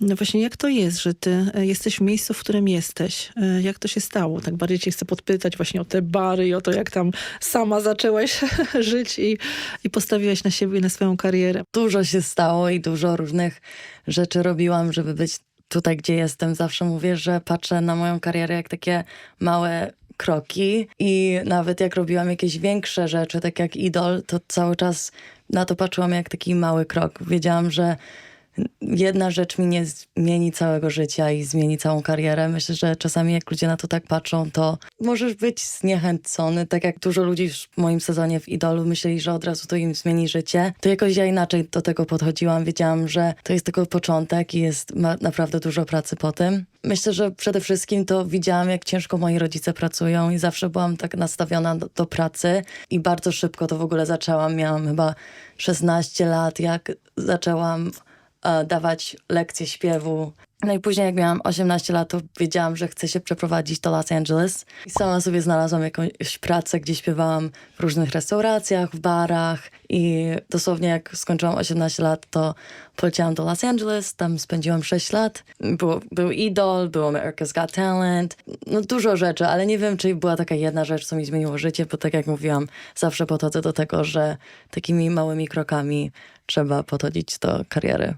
No właśnie, jak to jest, że ty e, jesteś w miejscu, w którym jesteś? E, Jak to się stało? Tak bardziej cię chcę podpytać właśnie o te bary i o to, jak tam sama zaczęłaś żyć i, i postawiłaś na siebie i na swoją karierę. Dużo się stało i dużo różnych rzeczy robiłam, żeby być tutaj, gdzie jestem. Zawsze mówię, że patrzę na moją karierę jak takie małe kroki i nawet jak robiłam jakieś większe rzeczy, tak jak Idol, to cały czas na to patrzyłam jak taki mały krok. Wiedziałam, że jedna rzecz mi nie zmieni całego życia i zmieni całą karierę. Myślę, że czasami jak ludzie na to tak patrzą, to możesz być zniechęcony. Tak jak dużo ludzi w moim sezonie w Idolu myśleli, że od razu to im zmieni życie. To jakoś ja inaczej do tego podchodziłam. Wiedziałam, że to jest tylko początek i jest naprawdę dużo pracy po tym. Myślę, że przede wszystkim to widziałam, jak ciężko moi rodzice pracują i zawsze byłam tak nastawiona do, do pracy i bardzo szybko to w ogóle zaczęłam. Miałam chyba 16 lat, jak zaczęłam dawać lekcje śpiewu. No i później, jak miałam 18 lat, to wiedziałam, że chcę się przeprowadzić do Los Angeles. I sama sobie znalazłam jakąś pracę, gdzie śpiewałam w różnych restauracjach, w barach. I dosłownie, jak skończyłam 18 lat, to poleciałam do Los Angeles. Tam spędziłam 6 lat. Było, był Idol, było America's Got Talent. No dużo rzeczy, ale nie wiem, czy była taka jedna rzecz, co mi zmieniło życie, bo tak jak mówiłam, zawsze podchodzę do tego, że takimi małymi krokami trzeba podchodzić do kariery.